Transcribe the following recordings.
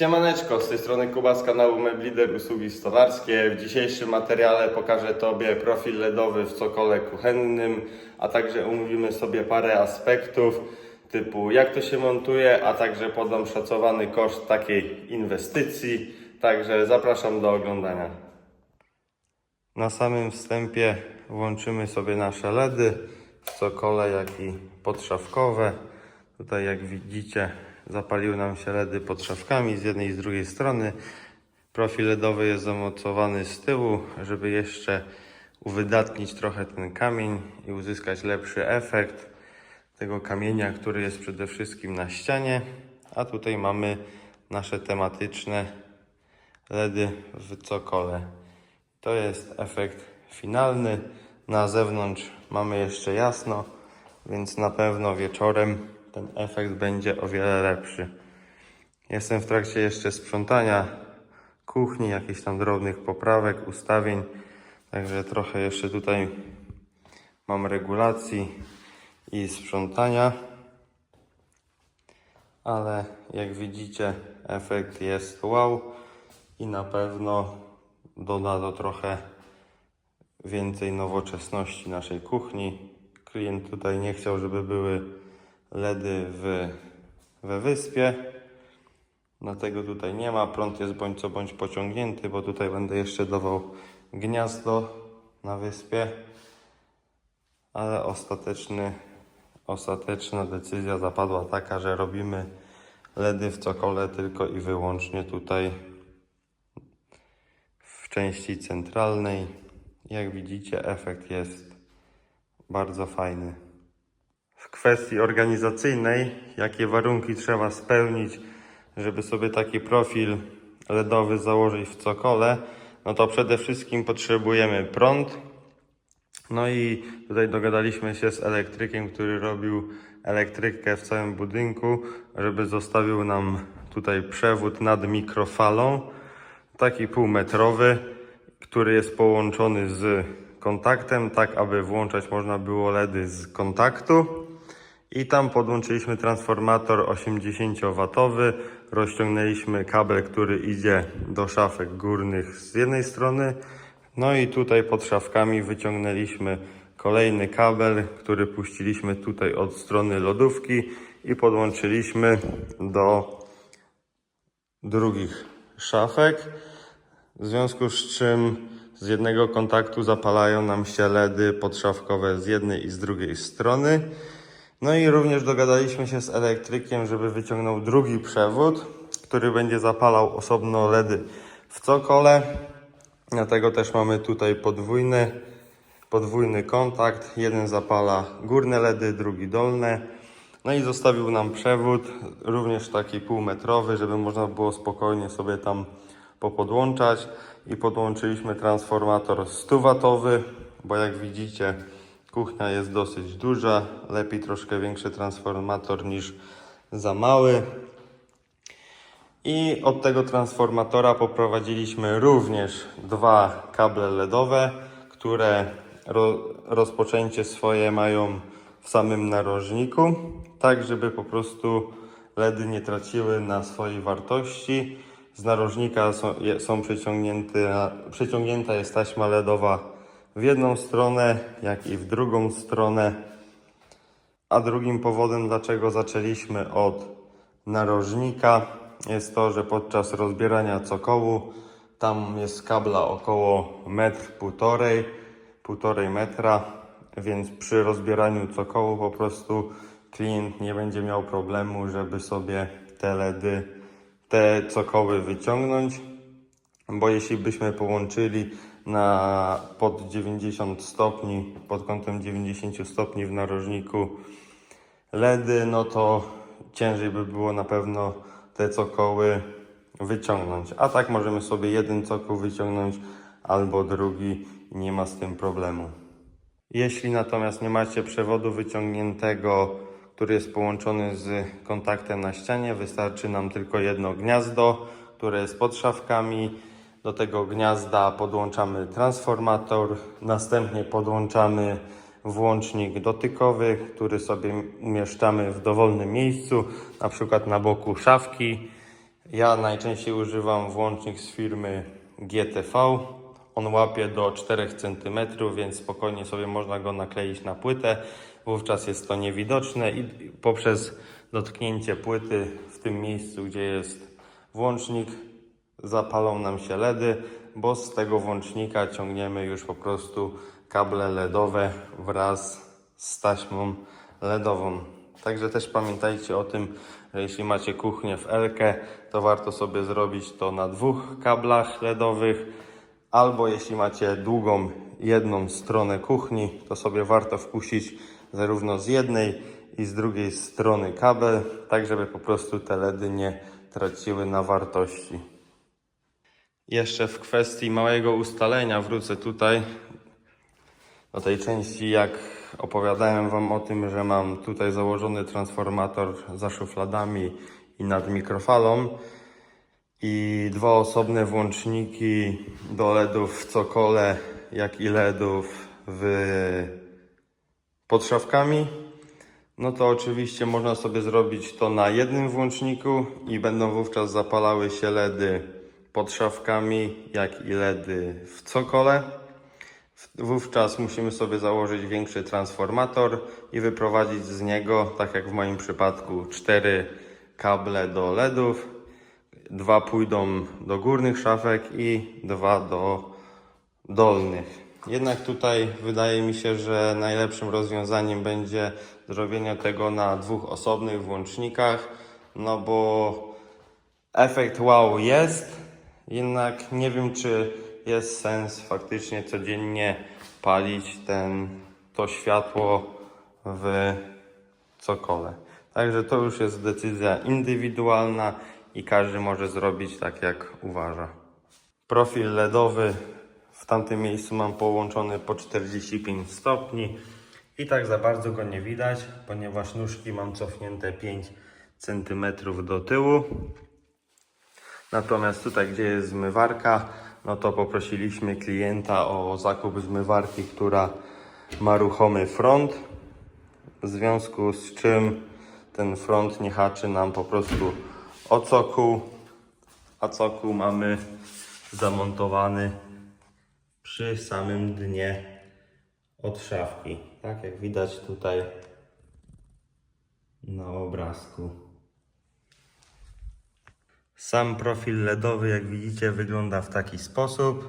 Siemaneczko, z tej strony Kuba z kanału Meblider Usługi Stolarskie. W dzisiejszym materiale pokażę Tobie profil LEDowy w cokole kuchennym, a także omówimy sobie parę aspektów typu jak to się montuje, a także podam szacowany koszt takiej inwestycji. Także zapraszam do oglądania. Na samym wstępie włączymy sobie nasze LEDy w cokole, jak i podszafkowe. Tutaj jak widzicie zapaliły nam się LEDy pod szafkami z jednej i z drugiej strony. Profil LEDowy jest zamocowany z tyłu, żeby jeszcze uwydatnić trochę ten kamień i uzyskać lepszy efekt tego kamienia, który jest przede wszystkim na ścianie. A tutaj mamy nasze tematyczne LEDy w cokole. To jest efekt finalny. Na zewnątrz mamy jeszcze jasno, więc na pewno wieczorem ten efekt będzie o wiele lepszy. Jestem w trakcie jeszcze sprzątania kuchni, jakichś tam drobnych poprawek, ustawień, także trochę jeszcze tutaj mam regulacji i sprzątania, ale jak widzicie efekt jest wow i na pewno doda to trochę więcej nowoczesności naszej kuchni. Klient tutaj nie chciał, żeby były LEDy w, we wyspie. Dlatego tutaj nie ma. Prąd jest bądź co bądź pociągnięty, bo tutaj będę jeszcze dawał gniazdo na wyspie. Ale ostateczny, ostateczna decyzja zapadła taka, że robimy LEDy w cokole tylko i wyłącznie tutaj w części centralnej. Jak widzicie, efekt jest bardzo fajny. W kwestii organizacyjnej, jakie warunki trzeba spełnić, żeby sobie taki profil LEDowy założyć w cokole, no to przede wszystkim potrzebujemy prąd. No i tutaj dogadaliśmy się z elektrykiem, który robił elektrykę w całym budynku, żeby zostawił nam tutaj przewód nad mikrofalą, taki półmetrowy, który jest połączony z kontaktem, tak aby włączać można było LEDy z kontaktu. I tam podłączyliśmy transformator 80W, rozciągnęliśmy kabel, który idzie do szafek górnych z jednej strony, no i tutaj pod szafkami wyciągnęliśmy kolejny kabel, który puściliśmy tutaj od strony lodówki i podłączyliśmy do drugich szafek. W związku z czym z jednego kontaktu zapalają nam się LEDy podszafkowe z jednej i z drugiej strony. No i również dogadaliśmy się z elektrykiem, żeby wyciągnął drugi przewód, który będzie zapalał osobno LEDy w cokole. Dlatego też mamy tutaj podwójny, podwójny kontakt. Jeden zapala górne LEDy, drugi dolne. No i zostawił nam przewód, również taki półmetrowy, żeby można było spokojnie sobie tam popodłączać. I podłączyliśmy transformator 100W, bo jak widzicie, kuchnia jest dosyć duża. Lepiej troszkę większy transformator niż za mały. I od tego transformatora poprowadziliśmy również dwa kable LEDowe, które ro, rozpoczęcie swoje mają w samym narożniku, tak żeby po prostu LEDy nie traciły na swojej wartości. Z narożnika są, są przeciągnięte, przeciągnięta jest taśma LEDowa w jedną stronę, jak i w drugą stronę. A drugim powodem, dlaczego zaczęliśmy od narożnika, jest to, że podczas rozbierania cokołu tam jest kabla około metr półtorej, półtorej metra, więc przy rozbieraniu cokołu po prostu klient nie będzie miał problemu, żeby sobie te LEDy, te cokoły wyciągnąć bo jeśli byśmy połączyli na pod 90 stopni, pod kątem 90 stopni w narożniku LEDy, no to ciężej by było na pewno te cokoły wyciągnąć. A tak możemy sobie jeden cokół wyciągnąć albo drugi, nie ma z tym problemu. Jeśli natomiast nie macie przewodu wyciągniętego, który jest połączony z kontaktem na ścianie, wystarczy nam tylko jedno gniazdo, które jest pod szafkami. Do tego gniazda podłączamy transformator, następnie podłączamy włącznik dotykowy, który sobie umieszczamy w dowolnym miejscu, na przykład na boku szafki Ja najczęściej używam włącznik z firmy GTV. On łapie do 4 cm, więc spokojnie sobie można go nakleić na płytę. Wówczas jest to niewidoczne i poprzez dotknięcie płyty w tym miejscu, gdzie jest włącznik, zapalą nam się LEDy, bo z tego włącznika ciągniemy już po prostu kable LEDowe wraz z taśmą LEDową. Także też pamiętajcie o tym, że jeśli macie kuchnię w Elkę, to warto sobie zrobić to na dwóch kablach LEDowych, albo jeśli macie długą jedną stronę kuchni, to sobie warto wpuścić zarówno z jednej i z drugiej strony kabel, tak żeby po prostu te LEDy nie traciły na wartości. Jeszcze w kwestii małego ustalenia wrócę tutaj do tej części, jak opowiadałem Wam o tym, że mam tutaj założony transformator za szufladami i nad mikrofalą i dwa osobne włączniki do LEDów w cokole, jak i LEDów w pod szafkami, no to oczywiście można sobie zrobić to na jednym włączniku i będą wówczas zapalały się LEDy pod szafkami, jak i LEDy w cokole. Wówczas musimy sobie założyć większy transformator i wyprowadzić z niego, tak jak w moim przypadku, cztery kable do LEDów. Dwa pójdą do górnych szafek i dwa do dolnych. Jednak tutaj wydaje mi się, że najlepszym rozwiązaniem będzie zrobienie tego na dwóch osobnych włącznikach, no bo efekt wow jest, jednak nie wiem, czy jest sens faktycznie codziennie palić ten, to światło w cokole. Także to już jest decyzja indywidualna i każdy może zrobić tak, jak uważa. Profil LEDowy w tamtym miejscu mam połączony po 45 stopni i tak za bardzo go nie widać, ponieważ nóżki mam cofnięte 5 cm do tyłu. Natomiast tutaj, gdzie jest zmywarka, no to poprosiliśmy klienta o zakup zmywarki, która ma ruchomy front. W związku z czym ten front nie haczy nam po prostu o cokół, a cokół mamy zamontowany przy samym dnie od szafki. Tak jak widać tutaj na obrazku. Sam profil LEDowy, jak widzicie, wygląda w taki sposób.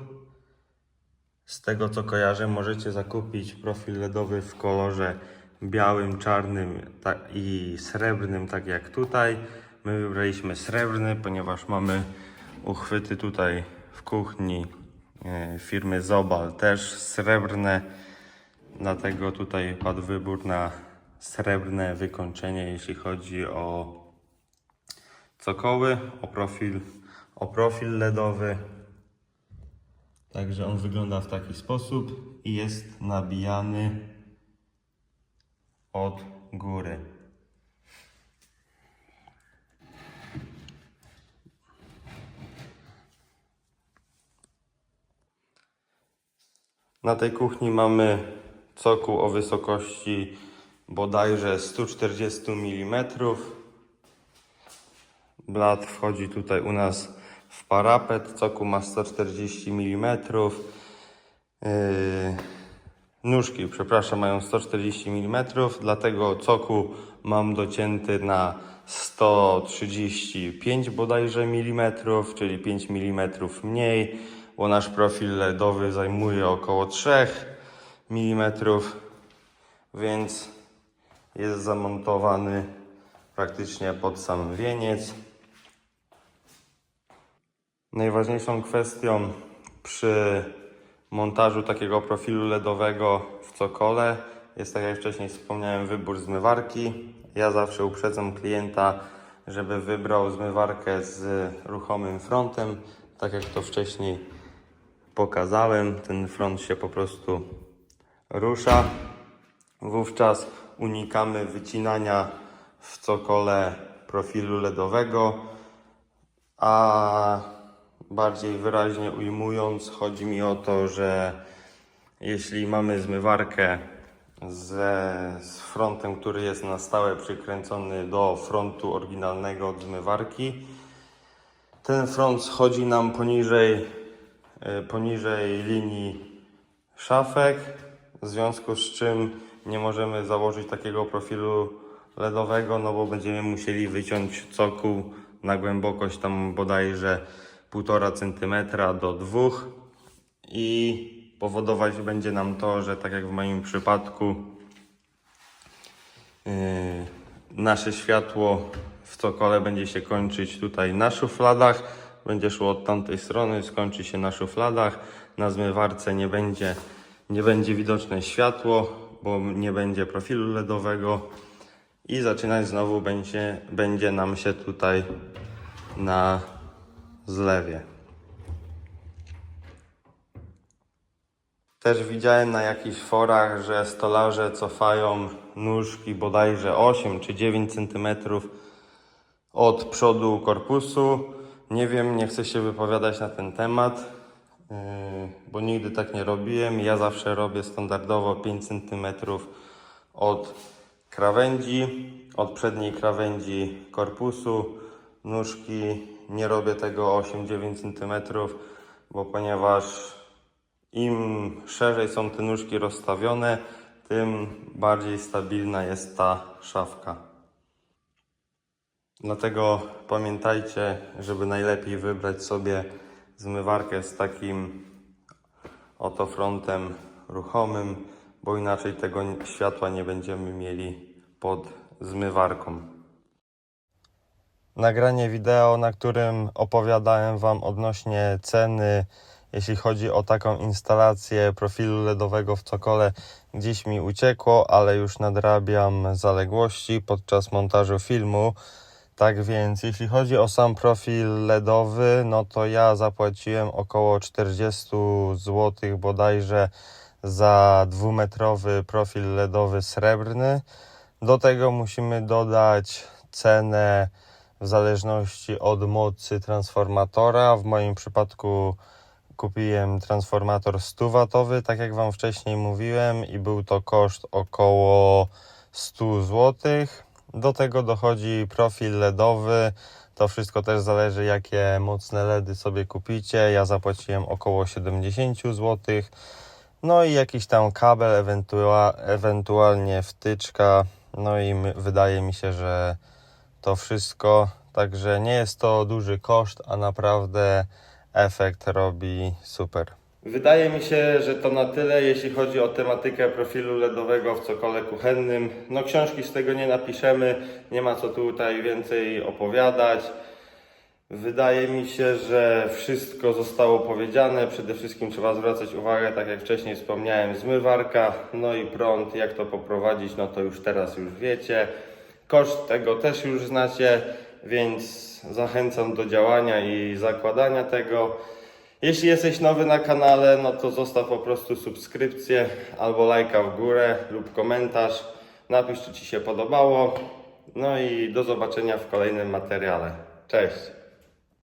Z tego co kojarzę, możecie zakupić profil LEDowy w kolorze białym, czarnym i srebrnym, tak jak tutaj. My wybraliśmy srebrny, ponieważ mamy uchwyty tutaj w kuchni e, firmy Zobal też srebrne. Dlatego tutaj padł wybór na srebrne wykończenie, jeśli chodzi o cokoły, o profil, o profil LEDowy. Także on wygląda w taki sposób i jest nabijany od góry. Na tej kuchni mamy cokół o wysokości bodajże 140 mm. Blat wchodzi tutaj u nas w parapet. Cokół ma 140 mm. Yy, nóżki, przepraszam, mają 140 mm, dlatego cokół mam docięty na 135 bodajże mm, czyli 5 mm mniej, bo nasz profil LEDowy zajmuje około 3 mm, więc jest zamontowany praktycznie pod sam wieniec. Najważniejszą kwestią przy montażu takiego profilu LEDowego w cokole jest, tak jak wcześniej wspomniałem, wybór zmywarki. Ja zawsze uprzedzam klienta, żeby wybrał zmywarkę z ruchomym frontem, tak jak to wcześniej pokazałem. Ten front się po prostu rusza. Wówczas unikamy wycinania w cokole profilu LEDowego, a bardziej wyraźnie ujmując, chodzi mi o to, że jeśli mamy zmywarkę ze, z frontem, który jest na stałe przykręcony do frontu oryginalnego od zmywarki, Ten front schodzi nam poniżej, e, poniżej linii szafek, w związku z czym nie możemy założyć takiego profilu LEDowego, no bo będziemy musieli wyciąć cokół na głębokość tam bodajże 1,5 cm do 2 i powodować będzie nam to, że tak jak w moim przypadku yy, nasze światło w cokole będzie się kończyć tutaj na szufladach, będzie szło od tamtej strony, skończy się na szufladach, na zmywarce nie będzie, nie będzie widoczne światło, bo nie będzie profilu LEDowego. I zaczynać znowu będzie, będzie nam się tutaj na zlewie. Też widziałem na jakichś forach, że stolarze cofają nóżki bodajże 8 czy 9 cm od przodu korpusu. Nie wiem, nie chcę się wypowiadać na ten temat, yy, bo nigdy tak nie robiłem. Ja zawsze robię standardowo 5 cm od krawędzi, od przedniej krawędzi korpusu. Nóżki nie robię tego 8-9 cm, bo ponieważ im szerzej są te nóżki rozstawione, tym bardziej stabilna jest ta szafka. Dlatego pamiętajcie, żeby najlepiej wybrać sobie zmywarkę z takim oto frontem ruchomym, bo inaczej tego światła nie będziemy mieli pod zmywarką. Nagranie wideo, na którym opowiadałem Wam odnośnie ceny, jeśli chodzi o taką instalację profilu LEDowego w cokole, gdzieś mi uciekło, ale już nadrabiam zaległości podczas montażu filmu. Tak więc, jeśli chodzi o sam profil LEDowy, no to ja zapłaciłem około 40 zł bodajże za dwumetrowy profil LEDowy srebrny. Do tego musimy dodać cenę w zależności od mocy transformatora. W moim przypadku kupiłem transformator 100W, tak jak Wam wcześniej mówiłem, i był to koszt około 100 zł. Do tego dochodzi profil LEDowy. To wszystko też zależy, jakie mocne LEDy sobie kupicie. Ja zapłaciłem około 70 zł. No i jakiś tam kabel, ewentua- ewentualnie wtyczka. No i wydaje mi się, że to wszystko. Także nie jest to duży koszt, a naprawdę efekt robi super. Wydaje mi się, że to na tyle, jeśli chodzi o tematykę profilu LEDowego w cokole kuchennym. No książki z tego nie napiszemy, nie ma co tutaj więcej opowiadać. Wydaje mi się, że wszystko zostało powiedziane. Przede wszystkim trzeba zwracać uwagę, tak jak wcześniej wspomniałem, zmywarka, no i prąd, jak to poprowadzić, no to już teraz już wiecie. Koszt tego też już znacie, więc zachęcam do działania i zakładania tego. Jeśli jesteś nowy na kanale, no to zostaw po prostu subskrypcję albo lajka w górę lub komentarz. Napisz, czy Ci się podobało. No i do zobaczenia w kolejnym materiale. Cześć!